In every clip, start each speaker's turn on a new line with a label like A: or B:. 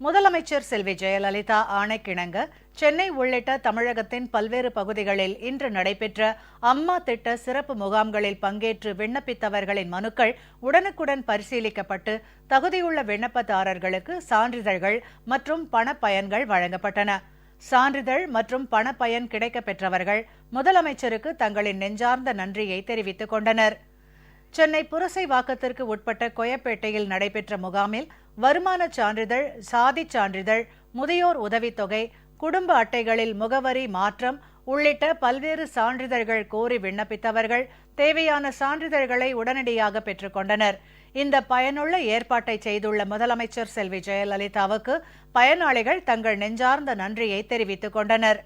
A: முதலமைச்சர் செல்வி ஜெயலலிதா ஆணைக்கிணங்க சென்னை உள்ளிட்ட தமிழகத்தின் பல்வேறு பகுதிகளில் இன்று நடைபெற்ற அம்மா திட்ட சிறப்பு முகாம்களில் பங்கேற்று விண்ணப்பித்தவர்களின் மனுக்கள் உடனுக்குடன் பரிசீலிக்கப்பட்டு தகுதியுள்ள விண்ணப்பதாரர்களுக்கு சான்றிதழ்கள் மற்றும் பணப்பயன்கள் வழங்கப்பட்டன. சான்றிதழ் மற்றும் பணப்பயன் கிடைக்கப் பெற்றவர்கள் முதலமைச்சருக்கு தங்களின் நெஞ்சார்ந்த நன்றியை தெரிவித்துக் கொண்டனர். சென்னை புரசை வாக்கத்திற்கு உட்பட்ட கொயப்பேட்டையில் நடைபெற்ற முகாமில் வருமானச் சான்றிதழ் சாதிச் சான்றிதழ் முதியோர் உதவித்தொகை குடும்ப அட்டைகளில் முகவரி மாற்றம் உள்ளிட்ட பல்வேறு சான்றிதழ்கள் கோரி விண்ணப்பித்தவர்கள் தேவையான சான்றிதழ்களை உடனடியாக பெற்றுக்கொண்டனர் இந்த பயனுள்ள ஏற்பாட்டை செய்துள்ள முதலமைச்சர் செல்வி ஜெயலலிதாவுக்கு பயனாளிகள் தங்கள் நெஞ்சார்ந்த நன்றியை தெரிவித்துக் கொண்டனர்.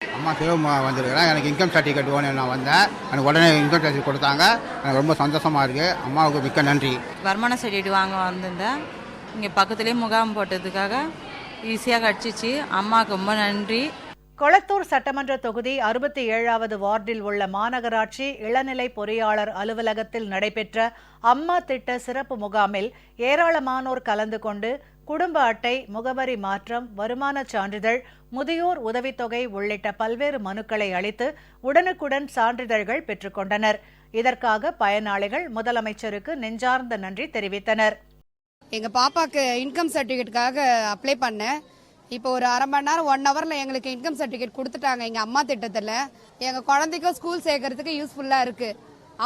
B: அம்மா சிவமா வந்திருக்கிறேன் எனக்கு இன்கம் சர்டிஃபிகேட் வேணும் நான் வந்தேன். எனக்கு உடனே இன்கம் சர்டிஃபிகேட் கொடுத்தாங்க. எனக்கு ரொம்ப சந்தோஷமாக இருக்குது அம்மாவுக்கு மிக்க நன்றி.
C: வருமான சர்டிஃபிகேட் வாங்க வந்திருந்தேன். இங்கே பக்கத்துலேயே முகாம் போட்டதுக்காக ஈஸியாக கிடச்சிச்சு அம்மாவுக்கு ரொம்ப நன்றி.
A: கொளத்தூர் சட்டமன்ற தொகுதி அறுபத்தி ஏழாவது வார்டில் உள்ள மாநகராட்சி இளநிலை பொறியாளர் அலுவலகத்தில் நடைபெற்ற அம்மா திட்ட சிறப்பு முகாமில் ஏராளமானோர் கலந்து கொண்டு குடும்ப அட்டை முகவரி மாற்றம் வருமானச் சான்றிதழ் முதியோர் உதவித்தொகை உள்ளிட்ட பல்வேறு மனுக்களை அளித்து உடனுக்குடன் சான்றிதழ்கள் பெற்றுக்கொண்டனர் இதற்காக பயனாளிகள் முதலமைச்சருக்கு நெஞ்சார்ந்த நன்றி தெரிவித்தனர்.
D: எங்க பாப்பாக்கு இன்கம் சர்டிஃபிகேட்டுக்காக அப்ளை பண்ணேன். இப்போ ஒரு அரை மணி நேரம் ஒன் ஹவர்ல எங்களுக்கு இன்கம் சர்டிஃபிகேட் கொடுத்துட்டாங்க எங்க அம்மா திட்டத்துல. எங்க குழந்தைக்கும் ஸ்கூல் சேர்க்கறதுக்கு யூஸ்ஃபுல்லா இருக்கு.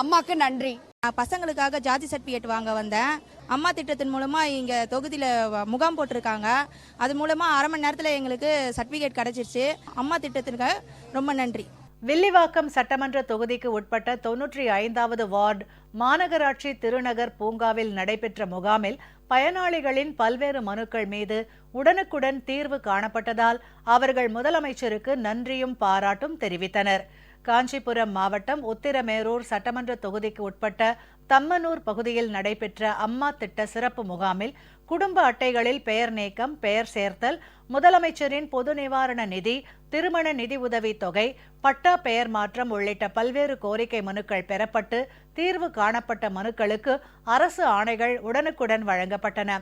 D: அம்மாக்கு நன்றி.
E: நான் பசங்களுக்காக ஜாதி சர்டிஃபிகேட் வாங்க வந்தேன். அம்மா திட்டத்தின் மூலமா இங்க தொகுதியில முகாம் போட்டிருக்காங்க. அது மூலமா அரை மணி நேரத்துல எங்களுக்கு சர்டிஃபிகேட் கிடைச்சிருச்சு. அம்மா திட்டத்திற்கு ரொம்ப நன்றி.
A: வில்லிவாக்கம் சட்டமன்ற தொகுதிக்கு உட்பட்ட தொன்னூற்றி ஐந்தாவது வார்டு மாநகராட்சி திருநகர் பூங்காவில் நடைபெற்ற முகாமில் பயனாளிகளின் பல்வேறு மனுக்கள் மீது உடனுக்குடன் தீர்வு காணப்பட்டதால் அவர்கள் முதலமைச்சருக்கு நன்றியும் பாராட்டும் தெரிவித்தனர். காஞ்சிபுரம் மாவட்டம் உத்திரமேரூர் சட்டமன்ற தொகுதிக்கு உட்பட்ட தம்மனூர் பகுதியில் நடைபெற்ற அம்மா திட்ட சிறப்பு முகாமில் குடும்ப அட்டைகளில் பெயர் நீக்கம் பெயர் சேர்த்தல் முதலமைச்சரின் பொது நிவாரண நிதி திருமண நிதி உதவி தொகை பட்டா பெயர் மாற்றம் உள்ளிட்ட பல்வேறு கோரிக்கை மனுக்கள் பெறப்பட்டு தீர்வு காணப்பட்ட மனுக்களுக்கு அரசு ஆணைகள் உடனுக்குடன் வழங்கப்பட்டன.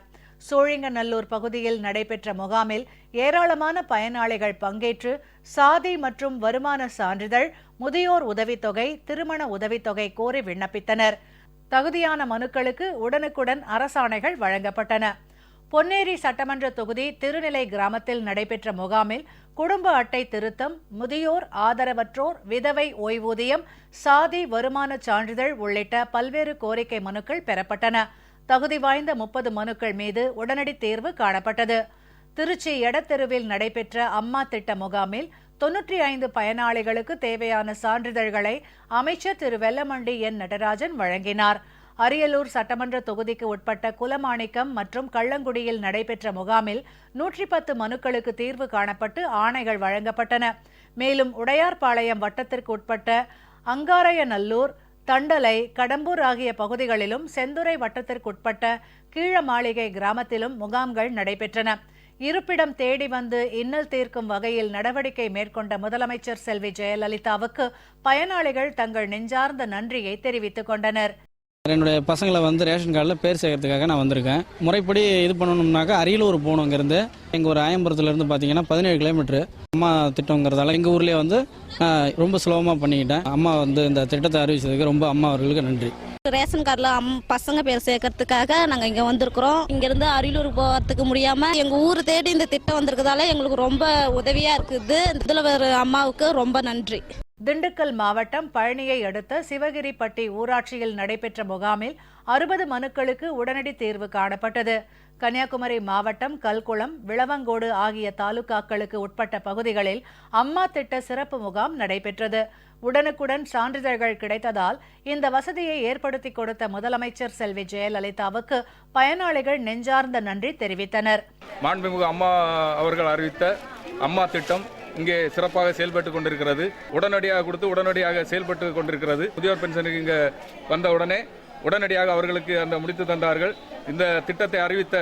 A: சோழிங்கநல்லூர் பகுதியில் நடைபெற்ற முகாமில் ஏராளமான பயனாளிகள் பங்கேற்று சாதி மற்றும் வருமான சான்றிதழ் முதியோர் உதவித்தொகை திருமண உதவித்தொகை கோரி விண்ணப்பித்தனர். தகுதியான மனுக்களுக்கு உடனுக்குடன் அரசாணைகள் வழங்கப்பட்டன. பொன்னேரி சட்டமன்ற தொகுதி திருநிலை கிராமத்தில் நடைபெற்ற முகாமில் குடும்ப அட்டை திருத்தம் முதியோர் ஆதரவற்றோர் விதவை ஓய்வூதியம் சாதி வருமான சான்றிதழ் உள்ளிட்ட பல்வேறு கோரிக்கை மனுக்கள் பெறப்பட்டன. தகுதி வாய்ந்த முப்பது மனுக்கள் மீது உடனடி தீர்வு காணப்பட்டது. திருச்சி எடத்தெருவில் நடைபெற்ற அம்மா திட்ட முகாமில் தொன்னூற்றி ஐந்து பயனாளிகளுக்கு தேவையான சான்றிதழ்களை அமைச்சர் திரு வெல்லமண்டி என். நடராஜன் வழங்கினார். அரியலூர் சட்டமன்ற தொகுதிக்கு உட்பட்ட குலமாணிக்கம் மற்றும் கள்ளங்குடியில் நடைபெற்ற முகாமில் நூற்றி பத்து மனுக்களுக்கு தீர்வு காணப்பட்டு ஆணைகள் வழங்கப்பட்டன. மேலும் உடையார்பாளையம் வட்டத்திற்கு உட்பட்ட அங்காரையநல்லூர் தண்டலை கடம்பூர் ஆகிய பகுதிகளிலும் செந்துறை வட்டத்திற்குட்பட்ட கீழமாளிகை கிராமத்திலும் முகாம்கள் நடைபெற்றன. இருப்பிடம் தேடி வந்து இன்னல் தீர்க்கும் வகையில் நடவடிக்கை மேற்கொண்ட முதலமைச்சர் செல்வி ஜெயலலிதாவுக்கு பயனாளிகள் தங்கள் நெஞ்சார்ந்த நன்றியை தெரிவித்துக் கொண்டனர்.
F: என்னுடைய பசங்களை வந்து ரேஷன் கார்டில் பேர் சேர்க்கறதுக்காக நான் வந்திருக்கேன். முறைப்படி இது பண்ணணும்னாக்கா அரியலூர் போகணும் இங்கேருந்து எங்கள் ஒரு ஆயம்பரத்துலேருந்து பார்த்தீங்கன்னா பதினேழு கிலோமீட்ரு அம்மா திட்டங்கிறதால எங்கள் ஊர்லேயே வந்து நான் ரொம்ப சுலபமாக பண்ணிக்கிட்டேன். அம்மா வந்து இந்த திட்டத்தை அறிவிச்சதுக்கு ரொம்ப அம்மா அவர்களுக்கு நன்றி.
G: ரேஷன் கார்டில் அம் பசங்க பேர் சேர்க்கறதுக்காக நாங்கள் இங்கே வந்திருக்கிறோம். இங்கேருந்து அரியலூர் போகிறதுக்கு முடியாமல் எங்கள் ஊர் தேடி இந்த திட்டம் வந்திருக்கிறதால எங்களுக்கு ரொம்ப உதவியாக இருக்குது. முதல்வர் அம்மாவுக்கு ரொம்ப நன்றி.
A: திண்டுக்கல் மாவட்டம் பழனியை அடுத்த சிவகிரிப்பட்டி ஊராட்சியில் நடைபெற்ற முகாமில் அறுபது மனுக்களுக்கு உடனடி தீர்வு காணப்பட்டது. கன்னியாகுமரி மாவட்டம் கல்குளம் விளவங்கோடு ஆகிய தாலுகாக்களுக்கு உட்பட்ட பகுதிகளில் அம்மா திட்ட சிறப்பு முகாம் நடைபெற்றது. உடனுக்குடன் சான்றிதழ்கள் கிடைத்ததால் இந்த வசதியை ஏற்படுத்தி கொடுத்த முதலமைச்சர் செல்வி ஜெயலலிதாவுக்கு பயனாளிகள் நெஞ்சார்ந்த நன்றி தெரிவித்தனர்.
H: மாண்புமிகு அம்மா அவர்கள் அறிவித்த அம்மா திட்டம் இங்கே சிறப்பாக செயல்பட்டு கொண்டிருக்கிறது. உடனடியாக கொடுத்து உடனடியாக செயல்பட்டு கொண்டிருக்கிறது. முதியோர் பென்ஷனுக்கு இங்கே வந்த உடனே உடனடியாக அவர்களுக்கு அந்த முடித்து தந்தார்கள். இந்த திட்டத்தை அறிவித்த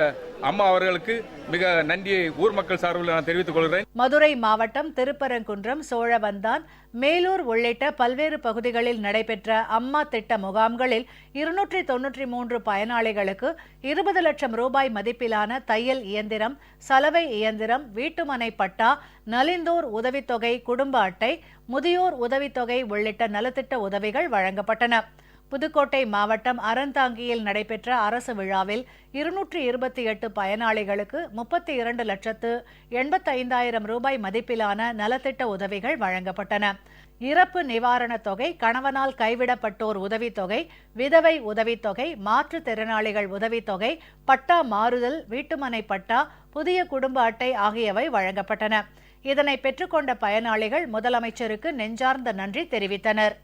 H: அம்மா அவர்களுக்கு மிக நன்றியை ஊர் மக்கள் சார்பில் நான் தெரிவித்துக் கொள்கிறேன்.
A: மதுரை மாவட்டம் திருப்பரங்குன்றம் சோழவந்தான் மேலூர் உள்ளிட்ட பல்வேறு பகுதிகளில் நடைபெற்ற அம்மா திட்ட முகாம்களில் இருநூற்றி தொன்னூற்றி மூன்று பயனாளிகளுக்கு இருபது லட்சம் ரூபாய் மதிப்பிலான தையல் இயந்திரம் சலவை இயந்திரம் வீட்டுமனை பட்டா நலிந்தோர் உதவித்தொகை குடும்ப அட்டை முதியோர் உதவித்தொகை உள்ளிட்ட நலத்திட்ட உதவிகள் வழங்கப்பட்டன. புதுக்கோட்டை மாவட்டம் அறந்தாங்கியில் நடைபெற்ற அரசு விழாவில் இருநூற்றி இருபத்தி எட்டு பயனாளிகளுக்கு முப்பத்தி இரண்டு லட்சத்து எண்பத்தைந்தாயிரம் ரூபாய் மதிப்பிலான நலத்திட்ட உதவிகள் வழங்கப்பட்டன. இறப்பு நிவாரணத் தொகை கணவனால் கைவிடப்பட்டோர் உதவித்தொகை விதவை உதவித்தொகை மாற்றுத்திறனாளிகள் உதவித்தொகை பட்டா மாறுதல் வீட்டுமனை பட்டா புதிய குடும்ப அட்டை ஆகியவை வழங்கப்பட்டன. இதனை பெற்றுக்கொண்ட பயனாளிகள் முதலமைச்சருக்கு நெஞ்சார்ந்த நன்றி தெரிவித்தனர்.